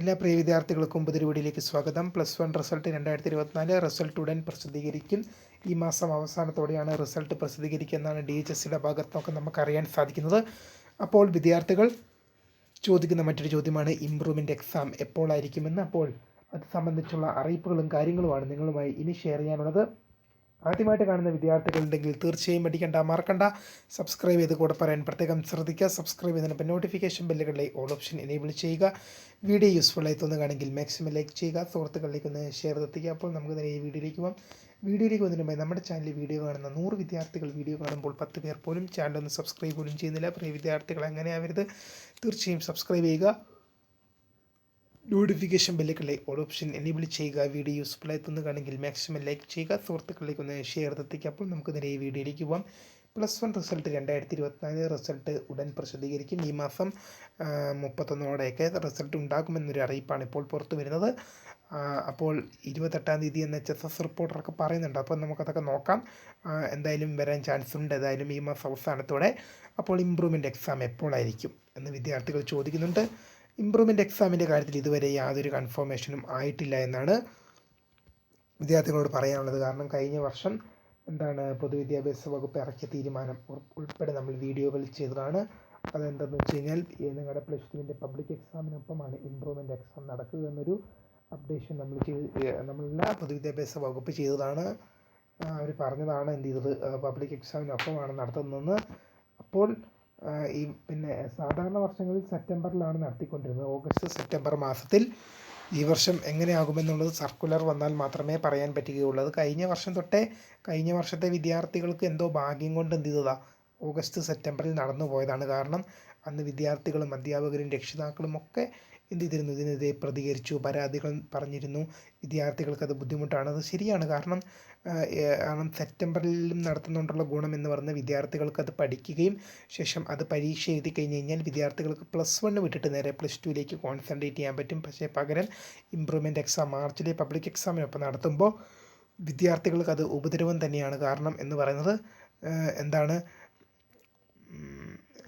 എല്ലാ പ്രിയ വിദ്യാർത്ഥികൾക്കും പുതിയ വീഡിയോയിലേക്ക് സ്വാഗതം. പ്ലസ് വൺ റിസൾട്ട് രണ്ടായിരത്തി ഇരുപത്തിനാല് റിസൾട്ട് ഉടൻ പ്രസിദ്ധീകരിക്കും. ഈ മാസം അവസാനത്തോടെയാണ് റിസൾട്ട് പ്രസിദ്ധീകരിക്കുക എന്നാണ് ഡി എച്ച് എസ് സിയുടെ നമുക്ക് നമുക്കറിയാൻ സാധിക്കുന്നത്. അപ്പോൾ വിദ്യാർത്ഥികൾ ചോദിക്കുന്ന മറ്റൊരു ചോദ്യമാണ് ഇംപ്രൂവ്മെന്റ് എക്സാം എപ്പോഴായിരിക്കുമെന്ന് അപ്പോൾ അത് സംബന്ധിച്ചുള്ള അറിയിപ്പുകളും കാര്യങ്ങളുമാണ് നിങ്ങളുമായി ഇനി ഷെയർ ചെയ്യാനുള്ളത്. ആദ്യമായിട്ട് കാണുന്ന വിദ്യാർത്ഥികളുണ്ടെങ്കിൽ തീർച്ചയായും പഠിക്കേണ്ട മറക്കണ്ട. സബ്സ്ക്രൈബ് ചെയ്ത് കൂടെ പറയാൻ പ്രത്യേകം ശ്രദ്ധിക്കുക. സബ്സ്ക്രൈബ് ചെയ്തതിനൊപ്പം നോട്ടിഫിക്കേഷൻ ബെല്ലുകളിലെ ഓൾ ഓപ്ഷൻ എനേബിൾ ചെയ്യുക. വീഡിയോ യൂസ്ഫുൾ ആയി തോന്നുകയാണെങ്കിൽ മാക്സിമം ലൈക്ക് ചെയ്യുക. സുഹൃത്തുക്കളിലേക്ക് ഒന്ന് ഷെയർ എത്തിക്കുക. അപ്പോൾ നമുക്ക് തന്നെ ഈ വീഡിയോയിലേക്ക് പോകാം വീഡിയോയിലേക്ക് വന്നതിന് മുമ്പ് നമ്മുടെ ചാനലിൽ വീഡിയോ കാണുന്ന നൂറ് വിദ്യാർത്ഥികൾ വീഡിയോ കാണുമ്പോൾ പത്ത് പേർ പോലും ചാനൽ ഒന്ന് സബ്സ്ക്രൈബ് പോലും ചെയ്യുന്നില്ല. പ്രിയ വിദ്യാർത്ഥികൾ അങ്ങനെ ആവരുത് തീർച്ചയായും സബ്സ്ക്രൈബ് ചെയ്യുക. നോട്ടിഫിക്കേഷൻ ബെല്ലുകളെ ഓൾ ഓപ്ഷൻ എനേബിൾ ചെയ്യുക. വീഡിയോ യൂസ്ഫുൾ ആയി തോന്നുകയാണെങ്കിൽ മാക്സിമം ലൈക്ക് ചെയ്യുക. സുഹൃത്തുക്കളിലേക്ക് ഒന്ന് ഷെയർ എത്തിക്കുക അപ്പോൾ നമുക്ക് നേരെ ഈ വീഡിയോയിലേക്ക് പോകാം പ്ലസ് വൺ റിസൾട്ട് രണ്ടായിരത്തി ഇരുപത്തിനാല് റിസൾട്ട് ഉടൻ പ്രസിദ്ധീകരിക്കും. ഈ മാസം മുപ്പത്തൊന്നോടെയൊക്കെ റിസൾട്ട് ഉണ്ടാകുമെന്നൊരു അറിയിപ്പാണ് ഇപ്പോൾ പുറത്തു വരുന്നത്. അപ്പോൾ ഇരുപത്തെട്ടാം തീയതി എന്ന് എച്ച് എസ് എസ് റിപ്പോർട്ടറൊക്കെ പറയുന്നുണ്ട്. അപ്പോൾ നമുക്കതൊക്കെ നോക്കാം. എന്തായാലും വരാൻ ചാൻസ് ഉണ്ട്. ഏതായാലും ഈ മാസം അവസാനത്തോടെ. അപ്പോൾ ഇമ്പ്രൂവ്മെന്റ് എക്സാം എപ്പോഴായിരിക്കും എന്ന് വിദ്യാർത്ഥികൾ ചോദിക്കുന്നുണ്ട്. ഇമ്പ്രൂവ്മെന്റ് എക്സാമിന്റെ കാര്യത്തിൽ ഇതുവരെ യാതൊരു കൺഫർമേഷനും ആയിട്ടില്ല എന്നാണ് വിദ്യാർത്ഥികളോട് പറയാനുള്ളത്. കാരണം കഴിഞ്ഞ വർഷം എന്താണ് പൊതുവിദ്യാഭ്യാസ വകുപ്പ് ഇറക്കിയ തീരുമാനം ഉൾ- ഉൾപ്പെടെ നമ്മൾ വീഡിയോകൾ ചെയ്തതാണ്. അതെന്താണെന്ന് വെച്ച് കഴിഞ്ഞാൽ നിങ്ങളുടെ പ്ലസ് ടുവിന്റെ പബ്ലിക് എക്സാമിനൊപ്പമാണ് ഇമ്പ്രൂവ്മെന്റ് എക്സാം നടക്കുക എന്നൊരു അപ്ഡേഷൻ നമ്മൾ ചെയ്ത് നമ്മളെല്ലാ പൊതുവിദ്യാഭ്യാസ വകുപ്പ് ചെയ്തതാണ്. അവർ പറഞ്ഞതാണ് എന്ത് ചെയ്തത്? പബ്ലിക് എക്സാമിനൊപ്പമാണ് നടത്തുന്നതെന്ന്. അപ്പോൾ ഈ പിന്നെ സാധാരണ വർഷങ്ങളിൽ സെപ്റ്റംബറിലാണ് നടത്തിക്കൊണ്ടിരുന്നത്. ഓഗസ്റ്റ് സെപ്റ്റംബർ മാസത്തിൽ ഈ വർഷം എങ്ങനെയാകുമെന്നുള്ളത് സർക്കുലർ വന്നാൽ മാത്രമേ പറയാൻ പറ്റുകയുള്ളൂ. അത് കഴിഞ്ഞ വർഷം തൊട്ടേ കഴിഞ്ഞ വർഷത്തെ വിദ്യാർത്ഥികൾക്ക് എന്തോ ഭാഗ്യം കൊണ്ട് എന്ത് ചെയ്തതാ? ഓഗസ്റ്റ് സെപ്റ്റംബറിൽ നടന്നു പോയതാണ് കാരണം അന്ന് വിദ്യാർത്ഥികളും അധ്യാപകരും രക്ഷിതാക്കളും ഒക്കെ എന്ത് ചെയ്തിരുന്നു? ഇതിനെതിരെ പ്രതികരിച്ചു പരാതികൾ പറഞ്ഞിരുന്നു. വിദ്യാർത്ഥികൾക്ക് അത് ബുദ്ധിമുട്ടാണ്. അത് ശരിയാണ്. കാരണം കാരണം സെപ്റ്റംബറിലും നടത്തുന്നുണ്ടുള്ള ഗുണം എന്ന് പറഞ്ഞാൽ വിദ്യാർത്ഥികൾക്ക് അത് പഠിക്കുകയും ശേഷം അത് പരീക്ഷ എഴുതി കഴിഞ്ഞ് കഴിഞ്ഞാൽ വിദ്യാർത്ഥികൾക്ക് പ്ലസ് വൺ വിട്ടിട്ട് നേരെ പ്ലസ് ടുവിലേക്ക് കോൺസെൻട്രേറ്റ് ചെയ്യാൻ പറ്റും. പക്ഷേ പകരം ഇമ്പ്രൂവ്മെന്റ് എക്സാം മാർച്ചിലെ പബ്ലിക് എക്സാമിനൊപ്പം നടത്തുമ്പോൾ വിദ്യാർത്ഥികൾക്ക് അത് ഉപദ്രവം തന്നെയാണ് കാരണം എന്ന് പറയുന്നത്. എന്താണ്?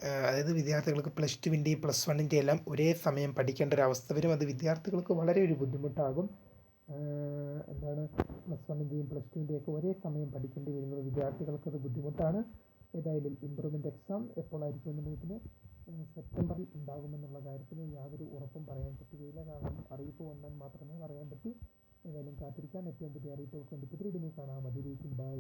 അതായത് വിദ്യാർത്ഥികൾക്ക് പ്ലസ് ടുവിന്റെയും പ്ലസ് വണ്ണിന്റെ എല്ലാം ഒരേ സമയം പഠിക്കേണ്ട ഒരു അവസ്ഥ വരും. അത് വിദ്യാർത്ഥികൾക്ക് വളരെ ഒരു ബുദ്ധിമുട്ടാകും. എന്താണ്? പ്ലസ് വണ്ണിന്റെയും പ്ലസ് ടുവിന്റെയും ഒക്കെ ഒരേ സമയം പഠിക്കേണ്ടി വരുന്നത് വിദ്യാർത്ഥികൾക്ക് അത് ബുദ്ധിമുട്ടാണ്. ഏതായാലും ഇമ്പ്രൂവ്മെന്റ് എക്സാം എപ്പോഴായിരിക്കും എന്നുള്ളതിന് സെപ്റ്റംബറിൽ ഉണ്ടാകുമെന്നുള്ള കാര്യത്തിൽ യാതൊരു ഉറപ്പും പറയാൻ പറ്റുകയില്ല. കാരണം അറിയിപ്പ് വന്നാൽ മാത്രമേ പറയാൻ പറ്റൂ. ഏതായാലും കാത്തിരിക്കാൻ ഏറ്റവും പുതിയ അറിയിപ്പുകൾക്ക് വേണ്ടി പുതിയ കാണാം. അതിലേക്ക് ബൈ